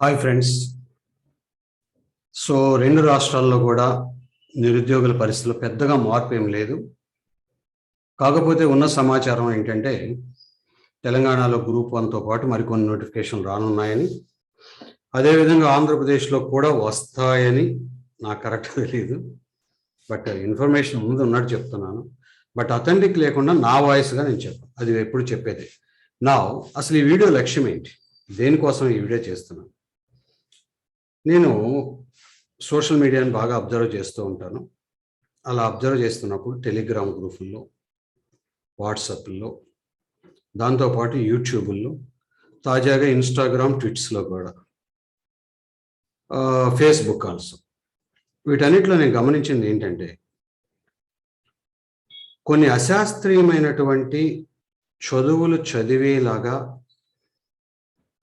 Hi friends so రెండు రాష్ట్రాల్లో కూడా నిరుద్యోగుల పరిస్థితులు పెద్దగా మార్పు ఏం లేదు. కాకపోతే ఉన్న సమాచారం ఏంటంటే తెలంగాణలో గ్రూప్ వన్తో పాటు మరికొన్ని నోటిఫికేషన్ రానున్నాయని అదేవిధంగా ఆంధ్రప్రదేశ్లో కూడా వస్తాయని నాకు కరెక్ట్ తెలియదు బట్ ఇన్ఫర్మేషన్ ముందు ఉన్నట్టు చెప్తున్నాను. బట్ అథెంటిక్ లేకుండా నా వాయిస్గా నేను చెప్పాను అది ఎప్పుడు చెప్పేది. నా అసలు ఈ వీడియో లక్ష్యం ఏంటి? దేనికోసం ఈ వీడియో చేస్తున్నాను? నేను సోషల్ మీడియాని బాగా అబ్జర్వ్ చేస్తూ ఉంటాను. అలా అబ్జర్వ్ చేస్తున్నప్పుడు టెలిగ్రామ్ గ్రూపుల్లో వాట్సాప్లో దాంతోపాటు యూట్యూబుల్లో తాజాగా ఇన్స్టాగ్రామ్ ట్విట్స్లో కూడా. Facebook also. వీటన్నిటిలో నేను గమనించింది ఏంటంటే కొన్ని అశాస్త్రీయమైనటువంటి చదువులు చదివేలాగా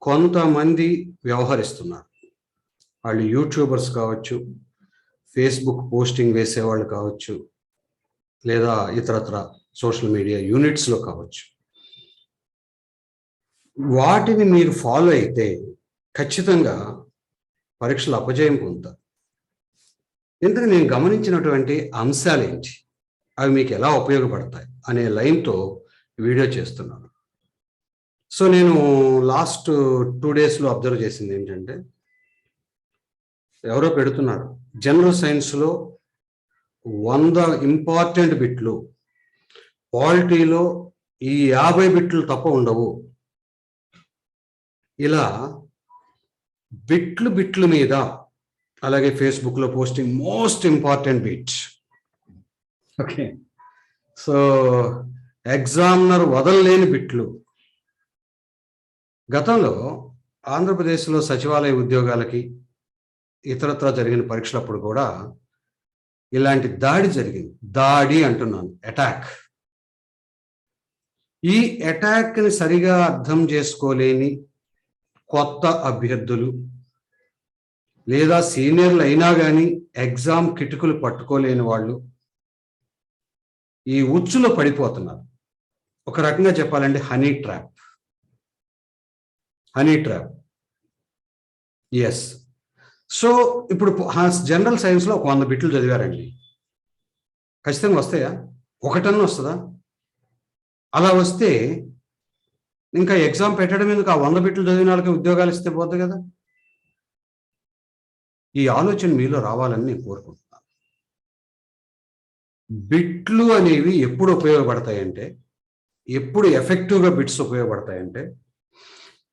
కొంతమంది వ్యవహరిస్తున్నారు. వాళ్ళు యూట్యూబర్స్ కావచ్చు ఫేస్బుక్ పోస్టింగ్ వేసేవాళ్ళు కావచ్చు లేదా ఇతరత్ర సోషల్ మీడియా యూనిట్స్లో కావచ్చు. వాటిని మీరు ఫాలో అయితే ఖచ్చితంగా పరీక్షలు అపజయం పొందుతారు. ఎందుకు నేను గమనించినటువంటి అంశాలు ఏంటి? అవి మీకు ఎలా ఉపయోగపడతాయి? అనే లైన్తో వీడియో చేస్తున్నాను. సో నేను లాస్ట్ టూ డేస్లో అబ్జర్వ్ చేసింది ఏంటంటే ఎవరో పెడుతున్నారు. జనరల్ సైన్స్లో వంద ఇంపార్టెంట్ బిట్లు. పాలిటీలో ఈ యాభై బిట్లు తప్ప ఉండవు. ఇలా బిట్లు బిట్లు మీద అలాగే ఫేస్బుక్లో posting most important bit okay. So examiner వదలలేని బిట్లు. గతంలో ఆంధ్రప్రదేశ్లో సచివాలయ ఉద్యోగాలకి ఇతరత్ర జరిగిన పరీక్షలప్పుడు కూడా ఇలాంటి దాడి జరిగింది. దాడి అంటున్నాను. అటాక్ ఈ అటాక్ని సరిగా అర్థం చేసుకోలేని కొత్త అభ్యర్థులు లేదా సీనియర్లు అయినా కానీ ఎగ్జామ్ కిటుకులు పట్టుకోలేని వాళ్ళు ఈ ఉచ్చులో పడిపోతున్నారు. ఒక రకంగా చెప్పాలంటే honey trap honey trap yes so ఇప్పుడు జనరల్ సైన్స్లో ఒక వంద బిట్లు చదివారండి. ఖచ్చితంగా వస్తాయా? ఒకటన్నా వస్తుందా? అలా వస్తే ఇంకా ఎగ్జామ్ పెట్టడం ఎందుకు? ఆ వంద బిట్లు చదివిన వాళ్ళకి ఉద్యోగాలు ఇస్తే పోతుంది కదా. ఈ ఆలోచన మీలో రావాలని నేను కోరుకుంటున్నాను. బిట్లు అనేవి ఎప్పుడు ఉపయోగపడతాయంటే ఎప్పుడు ఎఫెక్టివ్గా బిట్స్ ఉపయోగపడతాయంటే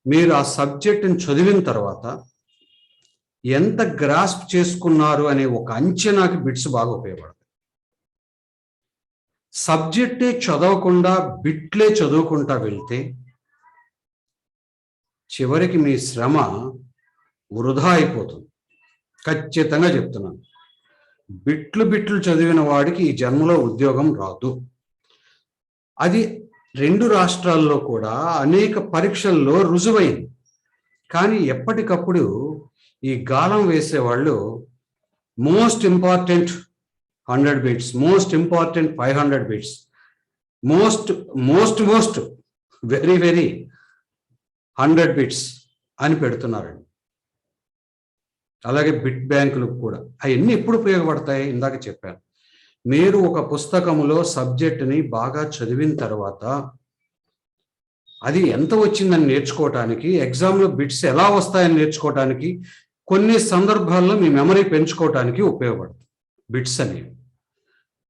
మీరు ఆ సబ్జెక్టుని చదివిన తర్వాత ఎంత గ్రాస్ప్ చేసుకున్నారు అనే ఒక అంచనాకి బిట్స్ బాగా ఉపయోగపడతాయి. సబ్జెక్టే చదవకుండా బిట్లే చదువుకుంటా వెళ్తే చివరికి మీ శ్రమ వృధా అయిపోతుంది. ఖచ్చితంగా చెప్తున్నాను. బిట్లు బిట్లు చదివిన వాడికి ఈ జన్మలో ఉద్యోగం రాదు. అది రెండు రాష్ట్రాల్లో కూడా అనేక పరీక్షల్లో రుజువైంది. కానీ ఎప్పటికప్పుడు ఈ గాలం వేసేవాళ్ళు most important hundred bits most important five hundred bits most most most very very hundred bits అని పెడుతున్నారండి. అలాగే బిట్ బ్యాంకులు కూడా. అవన్నీ ఎప్పుడు ఉపయోగపడతాయి? ఇందాక చెప్పాను. మీరు ఒక పుస్తకములో సబ్జెక్టుని బాగా చదివిన తర్వాత అది ఎంత వచ్చిందని నేర్చుకోవటానికి ఎగ్జామ్లో బిట్స్ ఎలా వస్తాయని నేర్చుకోవటానికి కొన్ని సందర్భాల్లో మీ మెమరీ పెంచుకోవటానికి ఉపయోగపడుతుంది బిట్స్ అనేవి.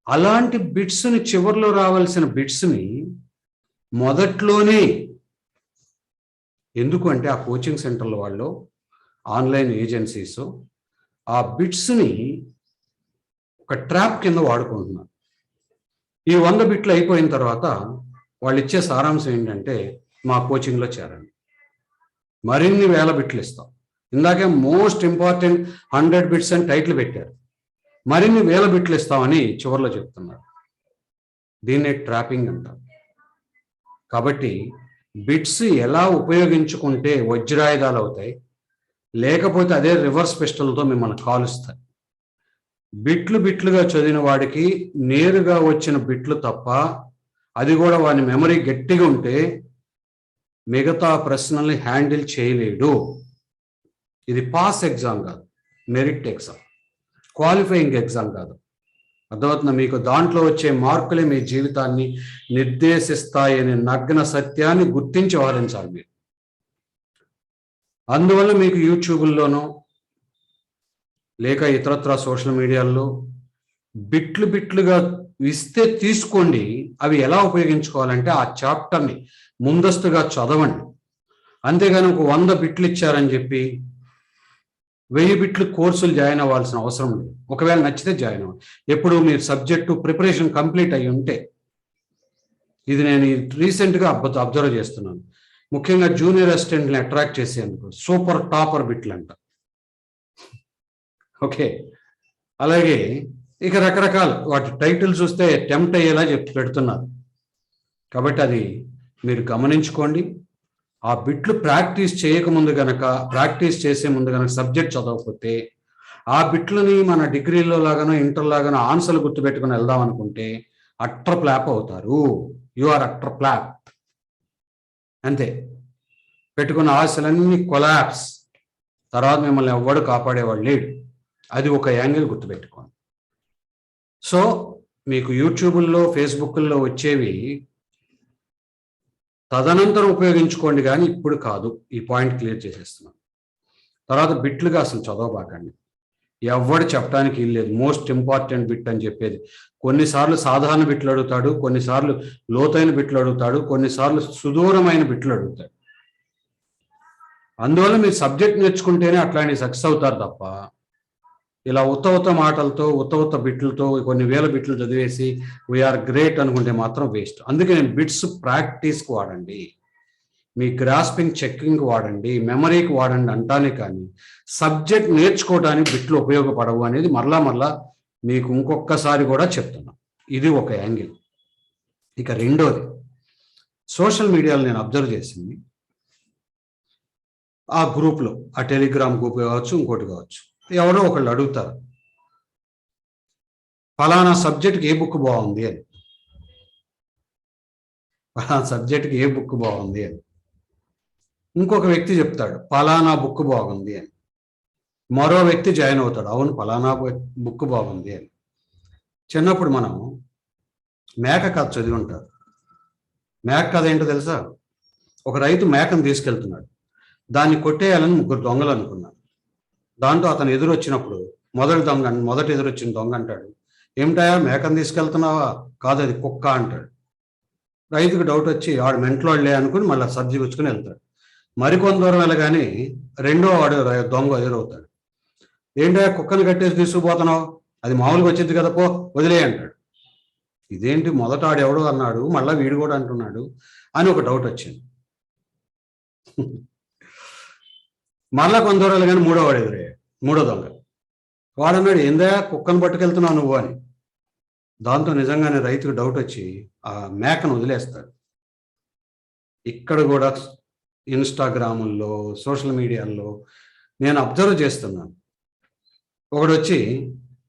అలాంటి బిట్స్ని చివరిలో రావాల్సిన బిట్స్ని మొదట్లోనే ఎందుకు అంటే ఆ కోచింగ్ సెంటర్ల వాళ్ళు ఆన్లైన్ ఏజెన్సీస్ ఆ బిట్స్ని ఒక ట్రాప్ కింద వాడుకుంటున్నారు. ఈ వంద బిట్లు అయిపోయిన తర్వాత వాళ్ళు ఇచ్చే సారాంశం ఏంటంటే మా కోచింగ్లో చేరండి. మరిన్ని వేల బిట్లు ఇస్తాం. ఇందాకే మోస్ట్ ఇంపార్టెంట్ హండ్రెడ్ బిట్స్ అని టైటిల్ పెట్టారు. మరిన్ని వేల బిట్లు ఇస్తామని చివరిలో చెప్తున్నారు. దీన్నే ట్రాపింగ్ అంటారు. కాబట్టి బిట్స్ ఎలా ఉపయోగించుకుంటే వజ్రాయుధాలు అవుతాయి లేకపోతే అదే రివర్స్ పిస్టల్తో మిమ్మల్ని కాలుస్తాయి. బిట్లు బిట్లుగా చదివిన వాడికి నేరుగా వచ్చిన బిట్లు తప్ప అది కూడా వాని మెమరీ గట్టిగా ఉంటే మిగతా ప్రశ్నల్ని హ్యాండిల్ చేయలేడు. ఇది పాస్ ఎగ్జామ్ కాదు మెరిట్ ఎగ్జామ్ క్వాలిఫైయింగ్ ఎగ్జామ్ కాదు. అర్థమవుతుందా? మీకు దాంట్లో వచ్చే మార్కులే మీ జీవితాన్ని నిర్దేశిస్తాయనే నగ్న సత్యాన్ని గుర్తించి వారించాలి మీరు. అందువల్ల మీకు యూట్యూబ్లోనూ లేక ఇతరత్ర సోషల్ మీడియాల్లో బిట్లు బిట్లుగా ఇస్తే తీసుకోండి అవి ఎలా ఉపయోగించుకోవాలంటే ఆ చాప్టర్ని ముందస్తుగా చదవండి. అంతేగాని ఒక వంద బిట్లు ఇచ్చారని చెప్పి వెయ్యి బిట్లు కోర్సులు జాయిన్ అవ్వాల్సిన అవసరం లేదు. ఒకవేళ నచ్చితే జాయిన్ అవ్వండి. ఎప్పుడు మీరు సబ్జెక్టు ప్రిపరేషన్ కంప్లీట్ అయ్యి ఉంటే ఇది నేను రీసెంట్గా అబ్జర్వ్ చేస్తున్నాను. ముఖ్యంగా జూనియర్ అసిస్టెంట్ని అట్రాక్ట్ చేసేందుకు సూపర్ టాపర్ బిట్లు అంట ఓకే. అలాగే ఇక రకరకాల వాటి టైటిల్ చూస్తే టెంప్ట్ అయ్యేలా చెప్ పెడుతున్నారు. కాబట్టి అది మీరు గమనించుకోండి. ఆ బిట్లు ప్రాక్టీస్ చేయకముందు గనక ప్రాక్టీస్ చేసే ముందు గనక సబ్జెక్ట్ చదవకపోతే ఆ బిట్లని మన డిగ్రీలో లాగానో ఇంటర్ లాగానో ఆన్సర్లు గుర్తుపెట్టుకుని వెళ్దాం అనుకుంటే అట్ర ప్లాప్ అవుతారు. యు ఆర్ అట్టర్ ప్లాప్ అంతే. పెట్టుకున్న ఆశలన్నీ కొలాప్స్. తర్వాత మిమ్మల్ని ఎవ్వడు కాపాడేవాడు లేడు. అది ఒక యాంగిల్ గుర్తుపెట్టుకోండి. సో మీకు యూట్యూబ్లో ఫేస్బుక్లో వచ్చేవి తదనంతరం ఉపయోగించుకోండి కానీ ఇప్పుడు కాదు. ఈ పాయింట్ క్లియర్ చేసేస్తున్నాను. తర్వాత బిట్లుగా అసలు చదవబాకండి ఎవడు చెప్పడానికి లేదు. మోస్ట్ ఇంపార్టెంట్ బిట్ అని చెప్పేది. కొన్నిసార్లు సాధారణ బిట్లు అడుగుతాడు కొన్నిసార్లు లోతైన బిట్లు అడుగుతాడు కొన్నిసార్లు సుదూరమైన బిట్లు అడుగుతాడు. అందువల్ల మీరు సబ్జెక్ట్ నేర్చుకుంటేనే అట్లాంటి సక్సెస్ అవుతారు తప్ప ఇలా ఉత్త ఉత్త మాటలతో ఉత్త ఉత్త బిట్లతో కొన్ని వేల బిట్లు చదివేసి వీఆర్ గ్రేట్ అనుకుంటే మాత్రం వేస్ట్ అందుకే నేను బిట్స్ ప్రాక్టీస్కి వాడండి. మీ గ్రాస్పింగ్ చెక్కింగ్కి వాడండి. మెమరీకి వాడండి అంటానే కానీ సబ్జెక్ట్ నేర్చుకోవడానికి బిట్లు ఉపయోగపడవు అనేది మరలా మరలా మీకు ఇంకొకసారి కూడా చెప్తున్నా. ఇది ఒక యాంగిల్. ఇక రెండోది. సోషల్ మీడియాలో నేను అబ్జర్వ్ చేసింది. ఆ గ్రూప్లో ఆ టెలిగ్రామ్ గ్రూప్ కావచ్చు ఇంకోటి కావచ్చు. ఎవరో ఒకళ్ళు అడుగుతారు. ఫలానా సబ్జెక్ట్కి ఏ బుక్ బాగుంది అని. ఫలానా సబ్జెక్ట్కి ఏ బుక్ బాగుంది అని. ఇంకొక వ్యక్తి చెప్తాడు ఫలానా బుక్ బాగుంది అని. మరో వ్యక్తి జాయిన్ అవుతాడు అవును ఫలానా బుక్ బాగుంది అని. చిన్నప్పుడు మనం మేక కథ చదివి ఉంటారు. మేక కథ ఏంటో తెలుసా? ఒక రైతు మేకను తీసుకెళ్తున్నాడు. దాన్ని కొట్టేయాలని ముగ్గురు దొంగలు అనుకున్నాడు దాంతో అతను ఎదురు వచ్చినప్పుడు మొదటి దొంగ మొదటి ఎదురొచ్చిన దొంగ అంటాడు. ఏమిటాయా మేకను తీసుకెళ్తున్నావా? కాదు అది కుక్క అంటాడు. రైతుకు డౌట్ వచ్చి ఆడు మెంట్లోళ్ళే అనుకుని మళ్ళీ సబ్జీ పుచ్చుకుని వెళ్తాడు. మరికొంత దూరం వెళ్ళగానే రెండో వాడు దొంగ ఎదురవుతాడు. ఏంటో కుక్కను కట్టేసి తీసుకుపోతున్నావు? అది మామూలుగా వచ్చింది కదా పో వదిలే అంటాడు. ఇదేంటి? మొదట ఆడు ఎవడో అన్నాడు మళ్ళీ వీడు కూడా అంటున్నాడు అని ఒక డౌట్ వచ్చింది. మళ్ళా కొంత దూరాలు కానీ మూడో వాడు ఎదురయ్యాడు. మూడో దొంగ. వాడన్నాడు ఏందా కుక్కను పట్టుకెళ్తున్నావు నువ్వు అని. దాంతో నిజంగానే రైతుకు డౌట్ వచ్చి ఆ మేకను వదిలేస్తాడు. ఇక్కడ కూడా ఇన్స్టాగ్రాముల్లో సోషల్ మీడియాల్లో నేను అబ్జర్వ్ చేస్తున్నాను. ఒకడు వచ్చి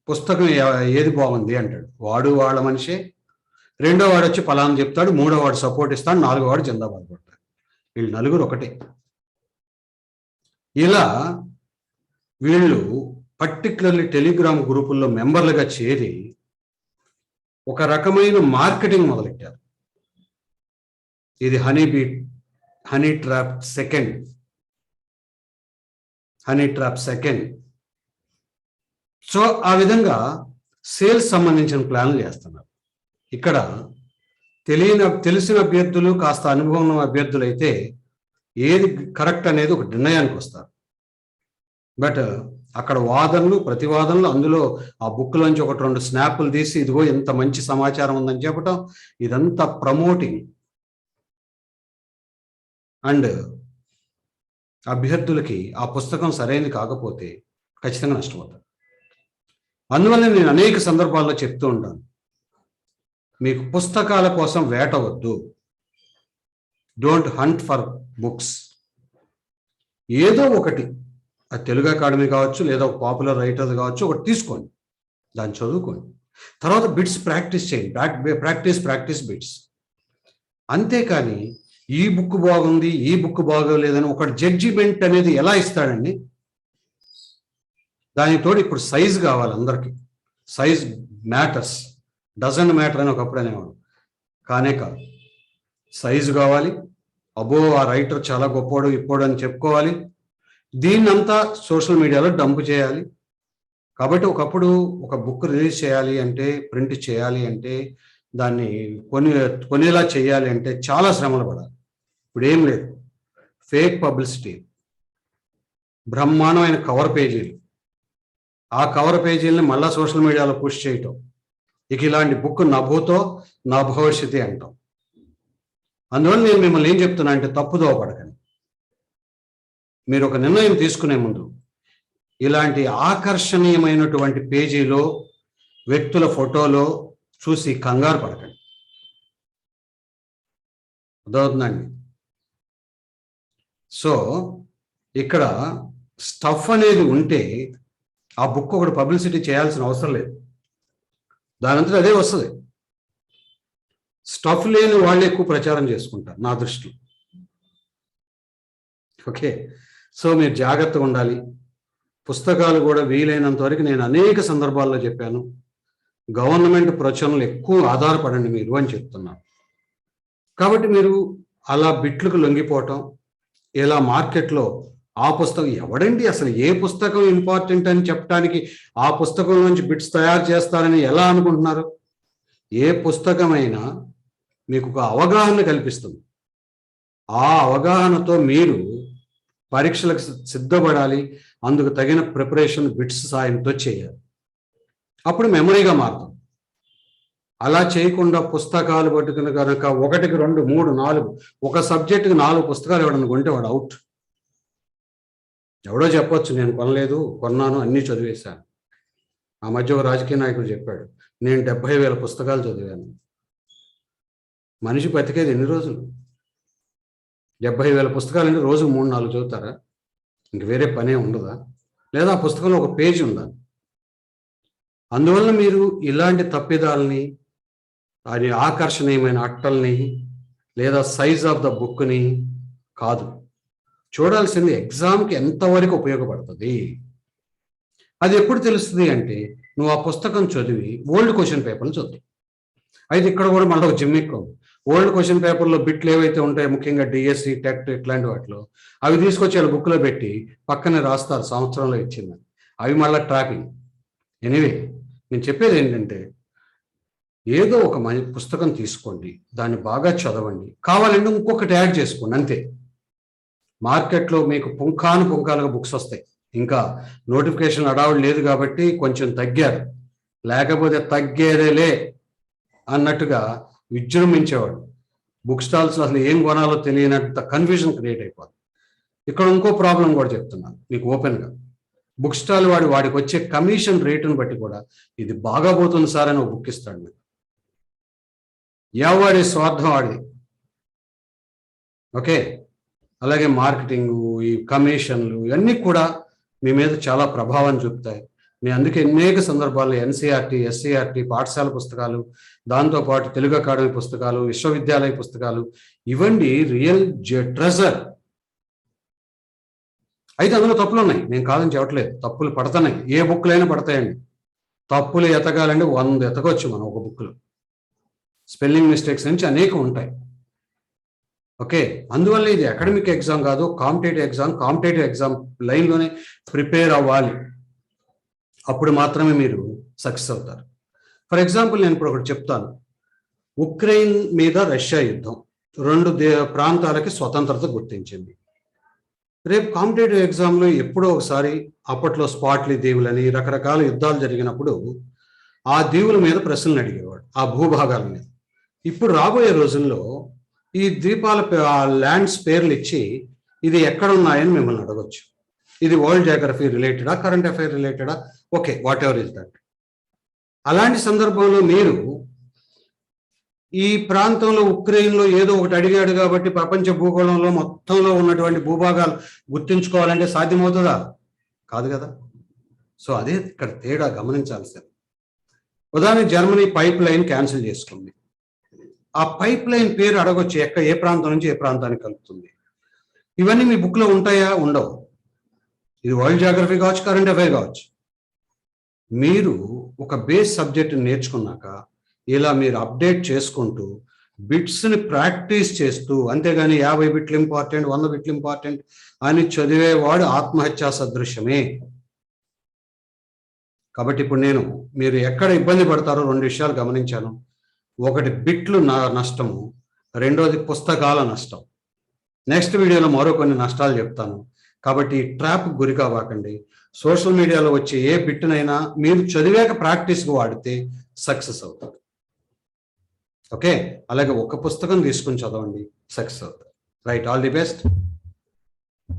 పుస్తకం ఏది బాగుంది? అంటాడు. వాడు వాళ్ళ మనిషే. రెండో వాడు వచ్చి ఫలానా చెప్తాడు మూడో వాడు సపోర్ట్ ఇస్తాడు నాలుగో వాడు జిందాబాద్ పడతాడు వీళ్ళు నలుగురు ఒకటే. ఇలా వీళ్ళు పర్టికులర్లీ టెలిగ్రామ్ గ్రూపుల్లో మెంబర్లుగా చేరి ఒక రకమైన మార్కెటింగ్ మొదలెట్టారు. ఇది honey beat honey trap second. Honey trap second. So ఆ విధంగా సేల్స్ సంబంధించిన ప్లాన్లు చేస్తున్నారు. ఇక్కడ తెలియని తెలిసిన అభ్యర్థులు కాస్త అనుభవం ఉన్న అభ్యర్థులు అయితే ఏది కరెక్ట్ అనేది ఒక నిర్ణయానికి వస్తారు. బట్ uh, అక్కడ వాదనలు ప్రతివాదనలు అందులో ఆ బుక్లోంచి ఒకటి రెండు స్నాప్లు తీసి ఇదిగో ఎంత మంచి సమాచారం ఉందని చెప్పటం ఇదంతా ప్రమోటింగ్ అండ్ అభ్యర్థులకి ఆ పుస్తకం సరైనది కాకపోతే ఖచ్చితంగా నష్టపోతారు. అందువల్ల నేను అనేక సందర్భాల్లో చెప్తూ ఉంటాను. మీకు పుస్తకాల కోసం వేటవద్దు డోంట్ హంట్ ఫర్ బుక్స్. ఏదో ఒకటి. అది తెలుగు అకాడమీ కావచ్చు లేదా ఒక పాపులర్ రైటర్ కావచ్చు ఒకటి తీసుకోండి. దాన్ని చదువుకోండి. తర్వాత బిట్స్ ప్రాక్టీస్ చేయండి. Practice practice bits. అంతేకాని ఈ బుక్ బాగుంది ఈ బుక్ బాగోలేదని ఒక జడ్జిమెంట్ అనేది ఎలా ఇస్తాడండి? దానికి ఇప్పుడు సైజ్ కావాలి అందరికి. Size matters. డజన్ మ్యాటర్ అని ఒకప్పుడు అనేవాడు కానే కాదు. సైజు కావాలి అబో ఆ రైటర్ చాలా గొప్పోడు ఇప్పోడు అని చెప్పుకోవాలి. దీన్నంతా సోషల్ మీడియాలో డంప్ చేయాలి. కాబట్టి ఒకప్పుడు ఒక బుక్ రిలీజ్ చేయాలి అంటే ప్రింట్ చేయాలి అంటే దాన్ని కొని కొనేలా చేయాలి అంటే చాలా శ్రమలు పడాలి. ఇప్పుడు ఏం లేదు. ఫేక్ పబ్లిసిటీ బ్రహ్మాండమైన కవర్ పేజీలు. ఆ కవర్ పేజీలని మళ్ళీ సోషల్ మీడియాలో పుష్ చేయటం. ఇక ఇలాంటి బుక్ నభూతో నా భవిష్యత్తి అంటాం. అందువల్ల నేను మిమ్మల్ని ఏం చెప్తున్నా అంటే తప్పుదోవ పడకండి. మీరు ఒక నిర్ణయం తీసుకునే ముందు ఇలాంటి ఆకర్షణీయమైనటువంటి పేజీలో వ్యక్తుల ఫోటోలో చూసి కంగారు పడకండి. అర్థమవుతుందండి? సో ఇక్కడ స్టఫ్ అనేది ఉంటే ఆ బుక్ ఒకటి పబ్లిసిటీ చేయాల్సిన అవసరం లేదు. దానంతట అదే వస్తుంది. స్టఫ్ లేని వాళ్ళు ఎక్కువ ప్రచారం చేసుకుంటారు నా దృష్టిలో. ఓకే? సో మీరు జాగ్రత్తగా ఉండాలి. పుస్తకాలు కూడా వీలైనంత వరకు నేను అనేక సందర్భాల్లో చెప్పాను. గవర్నమెంట్ ప్రచురణలు ఎక్కువ ఆధారపడండి మీరు అని చెప్తున్నాను. కాబట్టి మీరు అలా బిట్లకు లొంగిపోవటం ఇలా మార్కెట్లో ఆ పుస్తకం ఎవడండి అసలు ఏ పుస్తకం ఇంపార్టెంట్ అని చెప్పడానికి ఆ పుస్తకం నుంచి బిట్స్ తయారు చేస్తారని ఎలా అనుకుంటున్నారు? ఏ పుస్తకమైనా మీకు ఒక అవగాహన కల్పిస్తుంది. ఆ అవగాహనతో మీరు పరీక్షలకు సిద్ధపడాలి. అందుకు తగిన ప్రిపరేషన్ బిట్స్ సాయంతో చేయాలి. అప్పుడు మెమరీగా మారుతాం. అలా చేయకుండా పుస్తకాలు పట్టుకుని కనుక ఒకటికి రెండు మూడు నాలుగు ఒక సబ్జెక్టుకి నాలుగు పుస్తకాలు ఎవడని కొంటే వాడు అవుట్. ఎవడో చెప్పొచ్చు నేను కొనలేదు కొన్నాను అన్నీ చదివేశాను. ఆ మధ్య ఒక రాజకీయ నాయకుడు చెప్పాడు నేను డెబ్బై వేల పుస్తకాలు చదివాను. మనిషి బతికేది ఎన్ని రోజులు? డెబ్బై వేల పుస్తకాలని రోజు మూడు నాలుగు చదువుతారా? ఇంక వేరే పనే ఉండదా? లేదా ఆ పుస్తకంలో ఒక పేజీ ఉందా? అందువల్ల మీరు ఇలాంటి తప్పిదాలని అది ఆకర్షణీయమైన అట్టల్ని లేదా సైజ్ ఆఫ్ ద బుక్ని కాదు. చూడాల్సింది ఎగ్జామ్కి ఎంతవరకు ఉపయోగపడుతుంది? అది ఎప్పుడు తెలుస్తుంది అంటే నువ్వు ఆ పుస్తకం చదివి ఓల్డ్ క్వశ్చన్ పేపర్ని చదువు. అయితే ఇక్కడ కూడా మళ్ళీ ఒక జిమ్మిక్ ఉంది. ఓల్డ్ క్వశ్చన్ పేపర్లో బిట్లు ఏవైతే ఉంటాయో ముఖ్యంగా డిఎస్సి టెక్ట్ ఇట్లాంటి వాటిలో అవి తీసుకొచ్చి వాళ్ళ బుక్లో పెట్టి పక్కనే రాస్తారు సంవత్సరంలో ఇచ్చిందని. అవి మళ్ళీ ట్రాకింగ్. ఎనీవే నేను చెప్పేది ఏంటంటే ఏదో ఒక మంచి పుస్తకం తీసుకోండి దాన్ని బాగా చదవండి. కావాలంటే ఇంకొకటి యాడ్ చేసుకోండి అంతే. మార్కెట్లో మీకు పుంఖాను పుంఖాలుగా బుక్స్ వస్తాయి. ఇంకా నోటిఫికేషన్ అడావుడు లేదు కాబట్టి కొంచెం తగ్గారు. లేకపోతే తగ్గేదేలే అన్నట్టుగా విజృంభించేవాడు. బుక్ స్టాల్స్ అసలు ఏం కొనాలో తెలియనంత కన్ఫ్యూజన్ క్రియేట్ అయిపోతుంది ఇక్కడ ఇంకో ప్రాబ్లం కూడా చెప్తున్నాను మీకు ఓపెన్గా బుక్ స్టాల్ వాడు వాడికి వచ్చే కమిషన్ రేటును బట్టి కూడా ఇది బాగా పోతుంది సార్ అని ఒక బుక్ ఇస్తాడు మీకు. ఎవడి స్వార్థం వాడిది? ఓకే అలాగే మార్కెటింగ్ ఈ కమిషన్లు ఇవన్నీ కూడా మీ మీద చాలా ప్రభావం చూపుతాయి. నేను అందుకే అనేక సందర్భాల్లో ఎన్సీఆర్టీ ఎస్సీఆర్టీ పాఠశాల పుస్తకాలు దాంతోపాటు తెలుగు అకాడమీ పుస్తకాలు విశ్వవిద్యాలయ పుస్తకాలు ఇవ్వండి రియల్ ట్రెజర్. అయితే అందులో తప్పులు ఉన్నాయి నేను కాదని చెప్పట్లేదు. తప్పులు పడతాయి ఏ బుక్లైనా పడతాయండి. తప్పులు ఎతకాలంటే వంద ఎతకొచ్చు మనం ఒక బుక్లో. స్పెల్లింగ్ మిస్టేక్స్ నుంచి అనేక ఉంటాయి. ఓకే? అందువల్ల ఇది అకాడమిక్ ఎగ్జామ్ కాదు కాంపిటేటివ్ ఎగ్జామ్ కాంపిటేటివ్ ఎగ్జామ్ లైన్లోనే ప్రిపేర్ అవ్వాలి. అప్పుడు మాత్రమే మీరు సక్సెస్ అవుతారు. ఫర్ ఎగ్జాంపుల్ నేను ఇప్పుడు ఒకటి చెప్తాను. ఉక్రెయిన్ మీద రష్యా యుద్ధం. రెండు దే ప్రాంతాలకి స్వతంత్రత గుర్తించింది. రేపు కాంపిటేటివ్ ఎగ్జామ్లో ఎప్పుడో ఒకసారి అప్పట్లో స్పాట్లీ దీవులని రకరకాల యుద్ధాలు జరిగినప్పుడు ఆ దీవుల మీద ప్రశ్నలు అడిగేవాడు ఆ భూభాగాల మీద. ఇప్పుడు రాబోయే రోజుల్లో ఈ ద్వీపాల పే- ఆ ల్యాండ్స్ పేర్లు ఇచ్చి ఇది ఎక్కడ ఉన్నాయని మిమ్మల్ని అడగొచ్చు. ఇది వరల్డ్ జాగ్రఫీ రిలేటెడా కరెంట్ అఫైర్ రిలేటెడా okay whatever is that అలాంటి సందర్భంలో మీరు ఈ ప్రాంతంలో ఉక్రెయిన్లో ఏదో ఒకటి అడిగాడు కాబట్టి ప్రపంచ భూగోళంలో మొత్తంలో ఉన్నటువంటి భూభాగాలు గుర్తించుకోవాలంటే సాధ్యమవుతుందా? కాదు కదా. సో అదే ఇక్కడ తేడా గమనించాల్సింది. ఉదాహరణ జర్మనీ పైప్ లైన్ క్యాన్సిల్ చేసుకుంది. ఆ పైప్ లైన్ పేరు అడగొచ్చు ఎక్కడ ఏ ప్రాంతం నుంచి ఏ ప్రాంతానికి కలుపుతుంది. ఇవన్నీ మీ బుక్లో ఉంటాయా? ఉండవు. ఇది వరల్డ్ జాగ్రఫీ కావచ్చు కరెంట్ అఫైర్ కావచ్చు. మీరు ఒక బేస్ సబ్జెక్ట్ నేర్చుకున్నాక ఇలా మీరు అప్డేట్ చేసుకుంటూ బిట్స్ని ప్రాక్టీస్ చేస్తూ అంతేగాని యాభై బిట్లు ఇంపార్టెంట్ వంద బిట్లు ఇంపార్టెంట్ అని చదివేవాడు ఆత్మహత్యా సదృశ్యమే. కాబట్టి ఇప్పుడు నేను మీరు ఎక్కడ ఇబ్బంది పడతారో రెండు విషయాలు గమనించాను. ఒకటి బిట్లు నా నష్టము రెండోది పుస్తకాల నష్టం. నెక్స్ట్ వీడియోలో మరో కొన్ని నష్టాలు చెప్తాను. కాబట్టి ట్రాప్ గురి కావాకండి. సోషల్ మీడియాలో వచ్చే ఏ బిట్టునైనా మీరు చదివాక ప్రాక్టీస్గా వాడితే సక్సెస్ అవుతారు. ఓకే? అలాగే ఒక పుస్తకం తీసుకుని చదవండి సక్సెస్ అవుతారు. Right all the best.